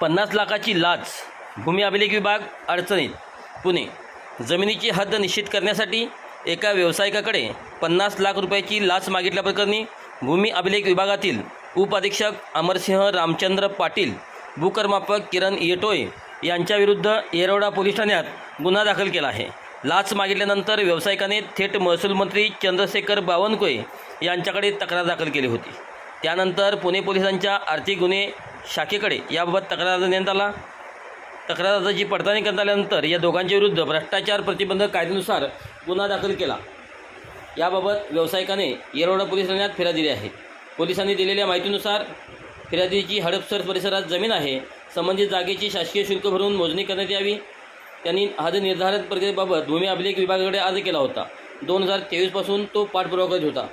पन्नास लाखाची लाच. भूमी अभिलेख विभाग अडचणीत. पुणे. जमिनीची हद्द निश्चित करण्यासाठी एका व्यावसायिकाकडे पन्नास लाख रुपयाची लाच मागितल्याप्रकरणी भूमी अभिलेख विभागातील उपअधीक्षक अमरसिंह रामचंद्र पाटील भूकरमापक किरण येटोळे यांच्याविरुद्ध येरवडा पोलीस ठाण्यात गुन्हा दाखल केला आहे. लाच मागितल्यानंतर व्यावसायिकाने थेट महसूल मंत्री चंद्रशेखर बावनकुळे यांच्याकडे तक्रार दाखल केली होती. त्यानंतर पुणे पोलिसांच्या आर्थिक गुन्हे शाखेकडे. याबाबत तक्रार देण्यात आला तक्रार अर्जाची पडताळणी करण्यात आल्यानंतर या दोघांच्या विरुद्ध भ्रष्टाचार प्रतिबंधक कायद्यानुसार गुन्हा दाखल केला. याबाबत व्यावसायिकाने येरवडा पोलीस ठाण्यात फिर्याद दिली आहे. पोलिसांनी दिलेल्या माहितीनुसार फिर्यादीची हडपसर परिसरात जमीन आहे. संबंधित जागेची शासकीय शुल्क भरून मोजणी करण्यात यावी. त्यांनी हद निर्धारित प्रक्रियेबाबत भूमी अभिलेख विभागाकडे अर्ज केला होता. दोन हजार तेवीसपासून तो पाठपुरावा करत होता.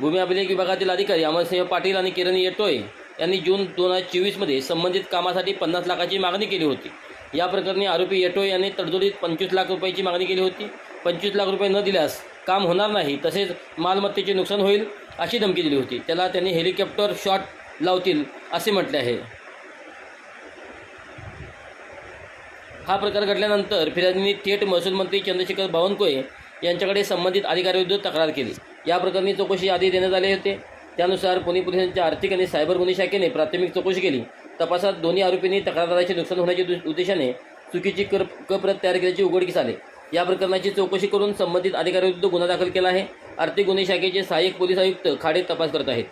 भूमी अभिलेख विभागातील अधिकारी अमरसिंह पाटील आणि किरण येटोळे यांनी जून दोन हजार चोवीसमध्ये संबंधित कामासाठी पन्नास लाखाची मागणी केली होती. या प्रकरणी आरोपी येटो यांनी तडजोडीत पंचवीस लाख रुपयाची मागणी केली होती. पंचवीस लाख रुपये न दिल्यास काम होणार नाही तसेच मालमत्तेचे नुकसान होईल अशी धमकी दिली होती. त्याला त्यांनी हेलिकॉप्टर शॉट लावतील असे म्हटले आहे. हा प्रकार घडल्यानंतर फिर्यादींनी थेट महसूल मंत्री चंद्रशेखर बावनकुळे यांच्याकडे संबंधित अधिकाऱ्याविरुद्ध तक्रार केली. या प्रकरणी चौकशी आधी देण्यात आले होते. त्यानुसार पुणे पोलिसांच्या आर्थिक आणि सायबर गुन्हे शाखेने प्राथमिक चौकशी केली. तपासात दोन्ही आरोपींनी तक्रारदाराचे नुकसान होण्याच्या दु- उद्देशाने चुकीची कर कप्रत तयार केल्याची उघडकीस आले. या प्रकरणाची चौकशी करून संबंधित अधिकाऱ्यांविरुद्ध गुन्हा दाखल केला आहे. आर्थिक गुन्हे शाखेचे सहाय्यक पोलीस आयुक्त खाडे तपास करत आहेत.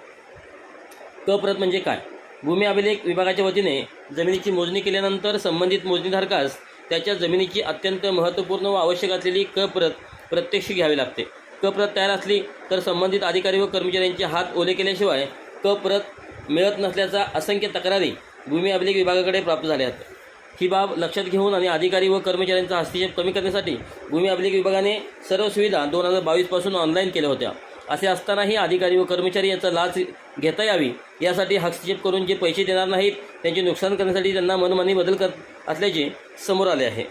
कप्रत म्हणजे काय? भूमी अभिलेख विभागाच्या वतीने जमिनीची मोजणी केल्यानंतर संबंधित मोजणीधारकास त्याच्या जमिनीची अत्यंत महत्त्वपूर्ण व आवश्यक असलेली कप्रत प्रत्यक्ष घ्यावी लागते. कप्रत तयार असली तर संबंधित अधिकारी व कर्मचाऱ्यांचे हात ओले केल्याशिवाय कप्रत मिळत नसल्याचा असंख्य तक्रारी भूमी अभिलेख विभागाकडे प्राप्त झाल्या आहेत ही बाब लक्षात घेऊन आणि अधिकारी व कर्मचाऱ्यांचा हस्तक्षेप कमी करण्यासाठी भूमी अभिलेख विभागाने सर्व सुविधा दोन हजार बावीसपासून ऑनलाईन केल्या होत्या. असे असतानाही अधिकारी व कर्मचारी याचा लाच घेता यावी यासाठी हस्तक्षेप करून जे पैसे देणार नाहीत त्यांचे नुकसान करण्यासाठी त्यांना मनमानी बदल करत असल्याचे समोर आले आहे.